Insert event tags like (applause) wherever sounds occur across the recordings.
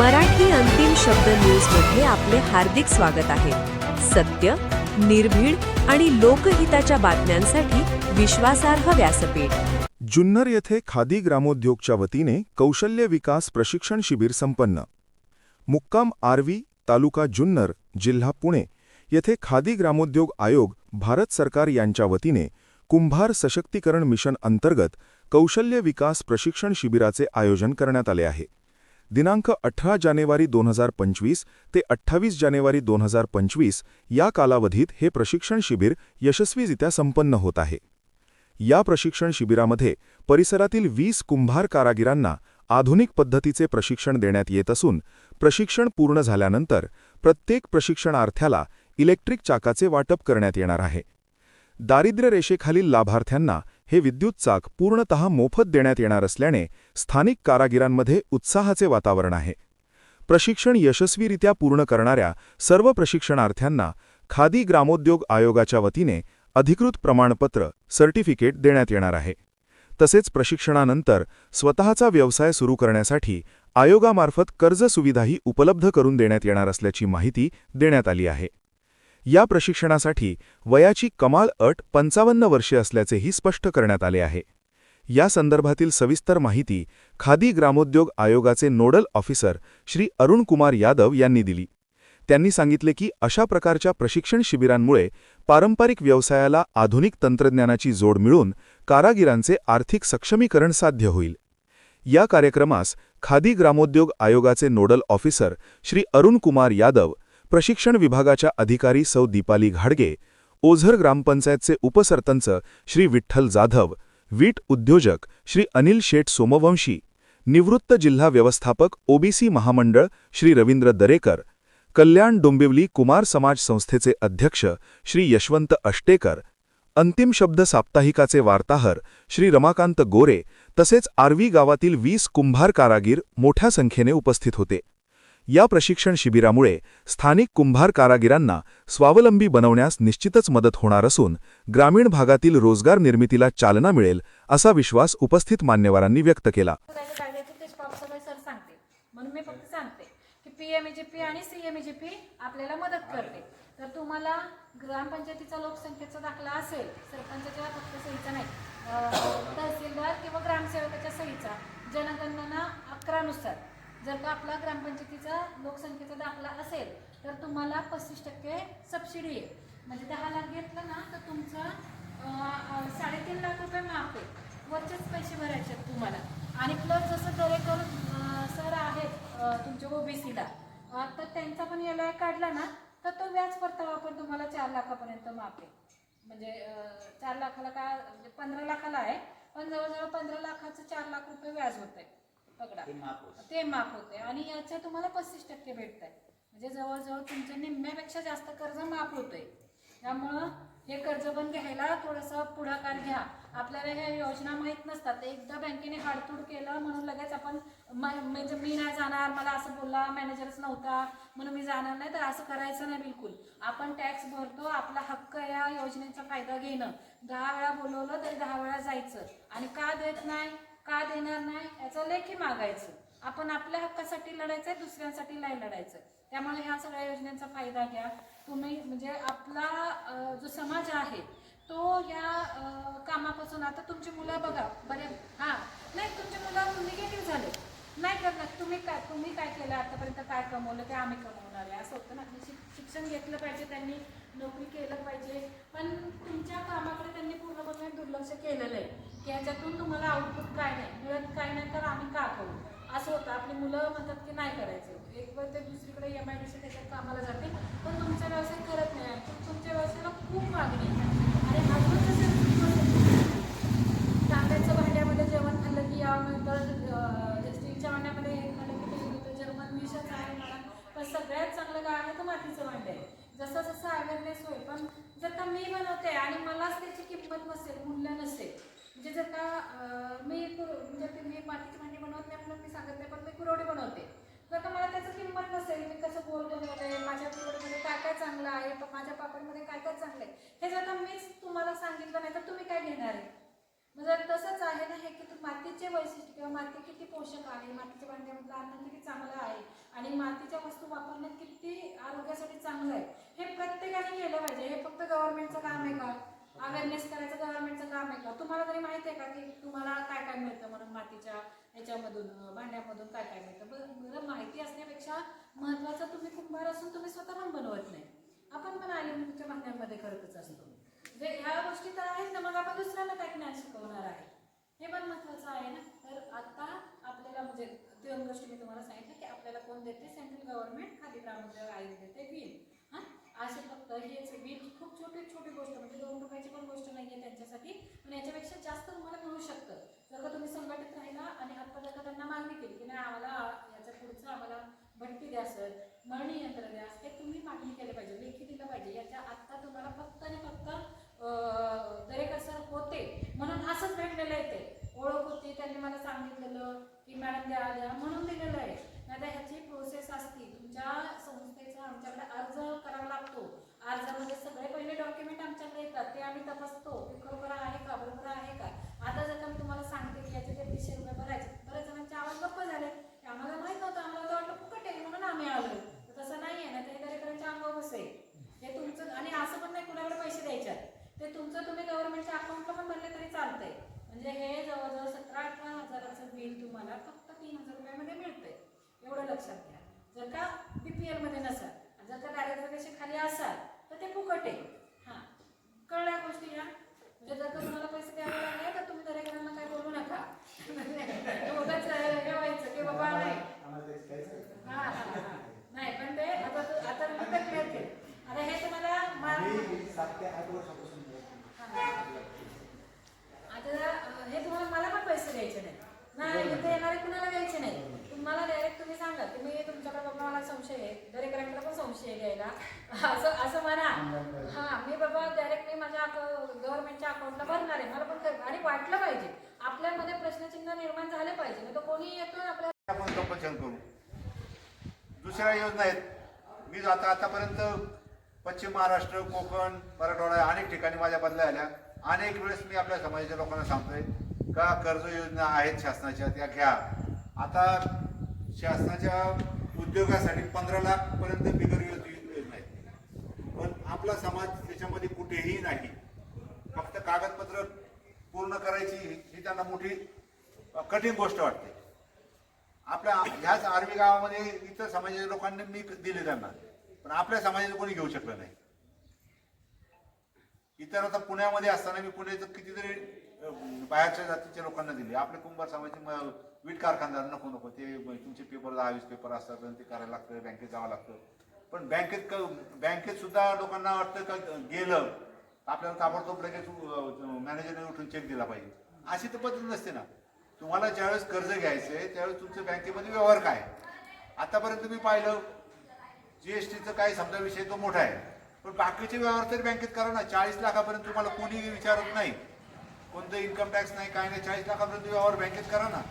मराठी अंतिम शब्द न्यूजमध्ये आपले हार्दिक स्वागत आहे. सत्य निर्भीड आणि लोकहिताच्या बातम्यांसाठी विश्वासार्ह व्यासपीठ. जुन्नर येथे खादी ग्रामोद्योगच्या वतीने कौशल्य विकास प्रशिक्षण शिबिर संपन्न. मुक्काम आर्वी तालुका जुन्नर जिल्हा पुणे येथे खादी ग्रामोद्योग आयोग भारत सरकार यांच्या वतीने कुंभार सशक्तीकरण मिशन अंतर्गत कौशल्य विकास प्रशिक्षण शिबिराचे आयोजन करण्यात आले आहे. दिनांक अठरा जानेवारी दोन हजार पंचवीस ते अठ्ठावीस जानेवारी दोन हजार पंचवीस या कालावधीत हे प्रशिक्षण शिबिर यशस्वीरित्या संपन्न होत आहे. या प्रशिक्षण शिबिरामध्ये परिसरातील वीस कुंभार कारागिरांना आधुनिक पद्धतीचे प्रशिक्षण देण्यात येत असून प्रशिक्षण पूर्ण झाल्यानंतर प्रत्येक प्रशिक्षणार्थ्याला इलेक्ट्रिक चाकाचे वाटप करण्यात येणार आहे. दारिद्र्य रेषेखालील लाभार्थ्यांना हे विद्युत चाक पूर्णतः मोफत देण्यात येणार असल्याने स्थानिक कारागिरांमध्ये उत्साहाचे वातावरण आहे. प्रशिक्षण यशस्वीरित्या पूर्ण करणाऱ्या सर्व प्रशिक्षणार्थ्यांना खादी ग्रामोद्योग आयोगाच्या वतीने अधिकृत प्रमाणपत्र सर्टिफिकेट देण्यात येणार आहे. तसेच प्रशिक्षणानंतर स्वतःचा व्यवसाय सुरू करण्यासाठी आयोगामार्फत कर्ज सुविधाही उपलब्ध करून देण्यात येणार असल्याची माहिती देण्यात आली आहे. या प्रशिक्षणासाठी वयाची कमाल अट पंचावन्न वर्षे असल्याचेही स्पष्ट करण्यात आले आहे. या संदर्भातील सविस्तर माहिती खादी ग्रामोद्योग आयोगाचे नोडल ऑफिसर श्री अरुण कुमार यादव यांनी दिली. त्यांनी सांगितले की अशा प्रकारच्या प्रशिक्षण शिबिरांमुळे पारंपरिक व्यवसायाला आधुनिक तंत्रज्ञानाची जोड मिळून कारागिरांचे आर्थिक सक्षमीकरण साध्य होईल. या कार्यक्रमास खादी ग्रामोद्योग आयोगाचे नोडल ऑफिसर श्री अरुण कुमार यादव प्रशिक्षण विभागाच्या अधिकारी सौ दीपाली घाडगे ओझर ग्रामपंचायतचे उपसरपंच श्री विठ्ठल जाधव वीट उद्योजक श्री अनिल शेठ सोमवंशी निवृत्त जिल्हा व्यवस्थापक ओबीसी महामंडळ श्री रवींद्र दरेकर कल्याण डोंबिवली कुमार समाज संस्थेचे अध्यक्ष श्री यशवंत अष्टेकर अंतिम शब्द साप्ताहिकाचे वार्ताहर श्री रमाकांत गोरे तसेच आर्वी गावातील वीस कुंभार कारागीर मोठ्या संख्येने उपस्थित होते. या प्रशिक्षण शिबिरामुळे स्थानिक कुंभार कारागिरांना स्वावलंबी बनवण्यास निश्चितच मदत होणार असून ग्रामीण भागातील रोजगार निर्मितीला चालना मिळेल असा विश्वास उपस्थित मान्यवरांनी व्यक्त केला. म्हणून मी फक्त सांगते की पी एम पी आणि सी एम पी आपल्याला मदत करते. तर तुम्हाला ग्रामपंचायतीचा लोकसंख्येचा दाखला असेल सरपंचाच्या फक्त सहीचा नाही तहसीलदार किंवा ग्रामसेवकाच्या सहीचा जनगणना अकरानुसार जर का आपला ग्रामपंचायतीचा लोकसंख्येचा दाखला असेल तर तुम्हाला पस्तीस टक्के सबसिडी आहे. म्हणजे दहा लाख घेतलं ना तर तुमचं साडेतीन लाख रुपये माफ आहे. वरचेच पैसे भरायचे आहेत तुम्हाला. आणि प्लस जसं दरेकर सर आहेत तुमच्या ओबीसीला तर त्यांचा पण एल आय काढला ना तर तो व्याज परतावा पण तुम्हाला चार लाखापर्यंत माफ आहे. म्हणजे चार लाखाला का म्हणजे पंधरा लाखाला आहे पण जवळजवळ पंधरा लाखाचं चार लाख रुपये व्याज होत आहे पकडा. ते माफ होते. आणि याच्या तुम्हाला पस्तीस टक्के भेटत आहे म्हणजे जवळजवळ तुमच्या निम्म्यापेक्षा जास्त कर्ज माफ होतंय. त्यामुळं हे कर्ज पण घ्यायला थोडंसं पुढाकार घ्या. आपल्याला ह्या योजना माहीत नसतात. एकदा बँकेने हाडतूड केलं म्हणून लगेच आपण म- म्हणजे मी नाही जाणार मला असं बोलला मॅनेजरच नव्हता म्हणून मी जाणार नाही तर असं करायचं नाही बिलकुल. आपण टॅक्स भरतो आपला हक्क या योजनेचा फायदा घेणं. दहा वेळा बोलवलं तरी दहा वेळा जायचं. आणि का देत नाही? का याचं लेखी मागायचं आपण आपल्या हक्कासाठी लढायचंय दुसऱ्यांसाठी नाही लढायचं त्यामुळे ह्या सगळ्या योजनेचा फायदा घ्या. तुम्ही म्हणजे आपला जो समाज आहे तो या कामापासून आता तुमची मुलं बघा बरे हां नाही तुमची मुलं निगेटिव्ह झाले? नाही करणार तुम्ही काय तुम्ही काय केलं? आतापर्यंत काय कमवलं? ते आम्ही कमवणार आहे. असं होतं ना. म्हणजे शिक- शिक्षण घेतलं पाहिजे त्यांनी नोकरी केलं पाहिजे. पण तुमच्या कामाकडे त्यांनी पूर्णपणे दुर्लक्ष केलेलं आहे. की ह्याच्यातून तुम्हाला आउटपुट काय नाही? मिळत काय नाही तर आम्ही का करू? असं होतं. आपली मुलं म्हणतात की नाही करायचं. एक वेळ ते दुसरीकडे एम आय डी सी त्याच्यात कामाला जाते. पण तुमचा व्यवसाय करत नाही. तुमच्या व्यवसायाला खूप मागणी आहे आणि अजून जसं तांब्याच्या भांड्यामध्ये जेवण खाल्लं की यावं मिळतं अं, स्टीलच्या भांड्यामध्ये हे खाल्लं की ते मिळतं जर्मन विषच आहे मला पण सगळ्यात चांगलं काय आहे तर मातीचं भांडं आहे जसं जसं अवेअरनेस होईल पण जर का मी बनवते आणि मलाच त्याची किंमत नसेल मूल्य नसेल. म्हणजे जर का मी कुर- म्हणजे ते मी मातीची भांडी बनवत नाही म्हणून मी सांगत नाही पण मी कुरवडी बनवते. जर का मला त्याचं किंमत नसेल मी कसं गोल बनवलंय माझ्या कुरवडीमध्ये काय काय चांगलं आहे माझ्या पापडमध्ये काय काय चांगलं आहे हे जर का मीच तुम्हाला सांगितलं नाही तर तुम्ही काय घेणार आहे? म्हणजे तसंच आहे ना हे की तू मातीचे वैशिष्ट्य किंवा माती किती पोषक आहे मातीच्या भांड्यामधलं अन्न किती चांगलं आहे आणि मातीच्या वस्तू वापरण्यात किती आरोग्यासाठी चांगलं आहे हे प्रत्येकाने केलं पाहिजे? हे फक्त गव्हर्नमेंटचं काम आहे का? अवेअरनेस करायचं गव्हर्नमेंटचं काम आहे का? तुम्हाला तरी माहिती आहे का की तुम्हाला काय काय मिळतं? म्हणून मातीच्या याच्यामधून भांड्यामधून काय काय मिळतं? बरं माहिती असण्यापेक्षा महत्वाचं तुम्ही कुंभार असून तुम्ही स्वतः पण बनवत नाही. आपण पण अल्युमिनियमच्या भांड्यांमध्ये करतच असतो. जे ह्या गोष्टी तर आहेत ना मग आपण दुसऱ्यांना काय ज्ञान शिकवणार आहे? हे पण महत्वाचं आहे ना? तर आता आपल्याला म्हणजे दोन गोष्टी मी तुम्हाला सांगितलं की आपल्याला कोण देते? सेंट्रल गव्हर्नमेंट खाली ग्रामोद्योग आयोग देते बिल असे फक्त हेच बिल खूप छोटी छोटी गोष्ट म्हणजे दोन रुपयाची पण गोष्ट नाही आहे त्यांच्यासाठी पण याच्यापेक्षा जास्त तुम्हाला मिळू शकतं. जर का तुम्ही संघटित राहिला आणि आता जर का त्यांना मागणी केली की नाही आम्हाला याच्या पुढचं आम्हाला भट्टी द्या सर मळणी यंत्र द्या हे तुम्ही मागणी केली पाहिजे लेखी दिलं पाहिजे. याच्या आत्ता तुम्हाला फक्त आणि फक्त अं, दरेकर सर होते म्हणून असंच भेटलेलं आहे ते. ओळख होती त्यांनी मला सांगितलेलं की मॅडम द्या द्या म्हणून दिलेलं आहे. नाही तर ह्याची प्रोसेस असती. तुमच्या संस्थेचा आमच्याकडे अर्ज करावा लागतो अर्जामध्ये सगळे पहिले डॉक्युमेंट आमच्याकडे येतात ते आम्ही तपासतो की खरोखर आहे का बरोबर आहे का आता जर का मी तुम्हाला सांगते की याचे तेहतीसशे रुपये भरायचे बरेच जणांचे आवाज गप्प झाले की आम्हाला माहीत नव्हतं आम्हाला तर वाटलं फुकट आहे म्हणून आम्ही आलो तर तसं नाही आहे ना ते दरेकरांच्या अंगावर बसेल हे तुमचं आणि असं पण नाही कुणाकडे पैसे द्यायचे ते तुमचं तुम्ही गव्हर्नमेंटच्या अकाउंटला पण भरले तरी चालतंय म्हणजे हे जवळजवळ सतरा अठरा हजाराचं बिल तुम्हाला फक्त तीन हजार रुपयामध्ये मिळतंय. एवढं लक्षात घ्या. जर का बीपीएलमध्ये नसाल जर का दारिद्र्यरेषे खाली असाल तर ते फुकट आहे. हां. कळल्या गोष्टी या म्हणजे जर का तुम्हाला पैसे द्यावे लागले तर तुम्ही दरेकरांना काय बोलू नका. (laughs) हे व्हायचं की बाबा नाही हा, हा, हा. नाही पण ते आता तू- आता मी तर clear केलं. आता हे तुम्हाला मा- आता अं, हे तुम्हाला मला पण पैसे द्यायचे नाही नाही इथे येणारे कुणाला द्यायचे नाही तुम्हाला डायरेक्ट तुम्ही सांगा की मी तुमच्याकडे बाबा मला संशय आहे दरेकरांकडे पण संशय आहे घ्यायला असं म्हणा. हा मी बाबा डायरेक्ट मी माझ्या गव्हर्नमेंटच्या अकाउंटला भरणार आहे. मला पण आणि वाटलं पाहिजे. आपल्यामध्ये प्रश्नचिन्ह निर्माण झाले पाहिजे. नाही तर कोणी येतो आपल्या आपण कंपल्शन करू. दुसऱ्या योजना आहेत. मी आता आतापर्यंत पश्चिम महाराष्ट्र कोकण मराठवाडा अनेक ठिकाणी माझ्या बदल्या आल्या. अनेक वेळेस मी आपल्या समाजाच्या लोकांना सांगतोय का कर्ज योजना आहेत शासनाच्या? त्या घ्या. आता शासनाच्या उद्योगासाठी पंधरा लाख पर्यंत बिगर योज- योजना आपला समाज त्याच्यामध्ये कुठेही नाही. फक्त कागदपत्र पूर्ण करायची ही त्यांना मोठी कठीण गोष्ट वाटते. आपल्या ह्याच आर्वी गावामध्ये इतर समाजाच्या लोकांनी मी दिले त्यांना. पण आपल्या समाजाचं कोणी घेऊ शकलं नाही. इतर आता पुण्यामध्ये असताना मी पुण्याचं कितीतरी बाहेरच्या जातीच्या लोकांना दिले. आपले कुंभार समाजाचे वीट कारखानदार नको नको. ते तुमचे पेपर दहा वीस पेपर असतात ते करायला लागतं बँकेत जावं लागतं. पण बँकेत क- बँकेत सुद्धा लोकांना वाटतं का गेलं आपल्याला ताबडतोब लगेच मॅनेजरने उठून चेक दिला पाहिजे. अशी तर पद्धत नसते ना. तुम्हाला ज्यावेळेस कर्ज घ्यायचं आहे त्यावेळेस तुमचं बँकेमध्ये व्यवहार काय? आतापर्यंत मी पाहिलं जी एस टीचं काय समजा विषय तो मोठा आहे. पण बाकीचे व्यवहार तरी बँकेत करा ना. चाळीस लाखापर्यंत तुम्हाला कोणी विचारत नाही. कोणतं इन्कम टॅक्स नाही काय नाही चाळीस लाखापर्यंत व्यवहार बँकेत करा ना.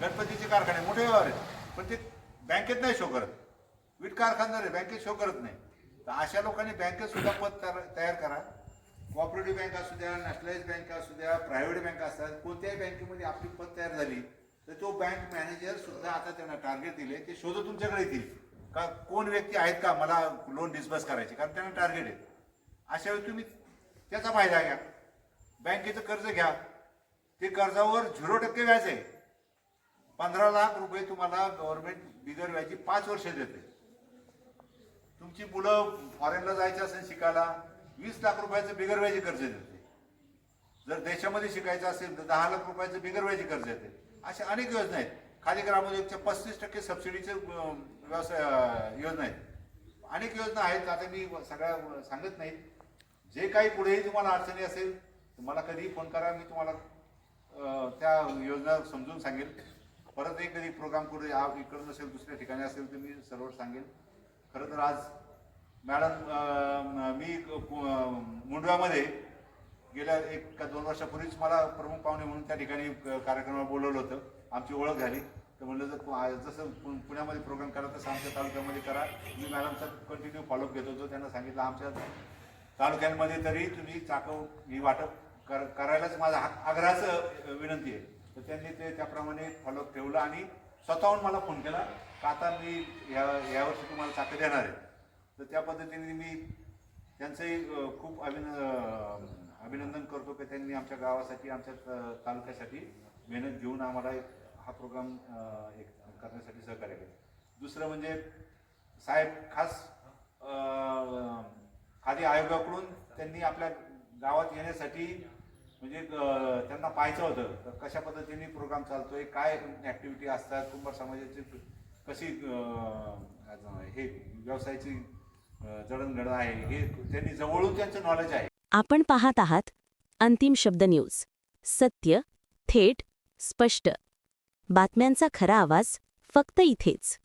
गणपतीचे कारखाने मोठे व्यवहार आहेत. पण ते बँकेत नाही शो करत. वीट कारखानदार आहे बँकेत शो करत नाही. तर अशा लोकांनी बँकेत सुद्धा पद तयार- तयार करा. कॉपरेटिव्ह बँक असू द्या नॅशनलाइज बँक असू द्या प्रायव्हेट बँक असतात कोणत्याही बँकेमध्ये आपली पद तयार झाली तर तो बँक मॅनेजर सुद्धा आता त्यांना टार्गेट दिले ते शोध तुमच्याकडे येतील. का कोण व्यक्ती आहेत का? मला लोन डिस्बर्स करायचे कारण त्यांना टार्गेट आहे. अशा वेळी तुम्ही त्याचा फायदा घ्या. बँकेचं कर्ज घ्या. ते कर्जावर झिरो टक्के व्याज आहे. पंधरा लाख रुपये तुम्हाला गव्हर्नमेंट बिगर व्याजी पाच वर्ष देते. तुमची मुलं फॉरेनला जायचं असेल शिकायला वीस लाख रुपयाचं बिगर कर्ज देते जर देशामध्ये शिकायचं असेल तर दहा लाख रुपयाचं बिगर कर्ज येते. अशा अनेक योजना आहेत. खाली ग्रामोद्योगच्या पस्तीस टक्के सबसिडीचे व्यवसाय योजना आहेत. अनेक योजना आहेत. आता मी सगळ्या सांगत नाही. जे काही पुढेही तुम्हाला अडचणी असेल तर मला कधीही फोन करा. मी तुम्हाला त्या योजना समजून सांगेल. परत एक कधी प्रोग्राम कुठे या- इकडं नसेल दुसऱ्या ठिकाणी असेल तर मी सर्व सांगेल. खरं तर आज मॅडम मी मुंडव्यामध्ये गेल्या एक का दोन वर्षापूर्वीच मला प्रमुख पाहुणे म्हणून त्या ठिकाणी कार्यक्रमाला बोलवलं होतं. आमची ओळख झाली. तर म्हणलं जर जसं पु- पुण्यामध्ये प्रोग्राम करा तसं आमच्या तालुक्यामध्ये करा. मी मॅडमचा कंटिन्यू फॉलोअप घेत होतो. त्यांना सांगितलं आमच्या तालुक्यांमध्ये तरी तुम्ही चाकव ही वाटप कर करायलाच माझा हा- आग्रहाचं विनंती आहे. तर त्यांनी ते त्याप्रमाणे फॉलोअप ठेवलं आणि स्वतःहून मला फोन केला. का आता मी या यावर्षी तुम्हाला चाकरी देणार आहे? तर त्या पद्धतीने मी त्यांचंही खूप अभिन अभिनंदन करतो की त्यांनी आमच्या गावासाठी आमच्या तालुक्यासाठी मेहनत घेऊन आम्हाला एक हा प्रोग्राम एक करण्यासाठी सहकार्य केलं. दुसरं म्हणजे साहेब खास खादी आयोगाकडून त्यांनी आपल्या गावात येण्यासाठी म्हणजे त्यांना पाहायचं होतं. तर कशा पद्धतीने प्रोग्राम चालतोय काय ॲक्टिव्हिटी असतात कुंभार समाजाची कशी हे व्यवसायाची अ, जडणघडण आहे हे त्यांनी जवळून त्यांचं नॉलेज आहे. आपण पाहत आहात अंतिम शब्द न्यूज सत्य थेट स्पष्ट. बातम्यांचा खरा आवाज फक्त इथेच.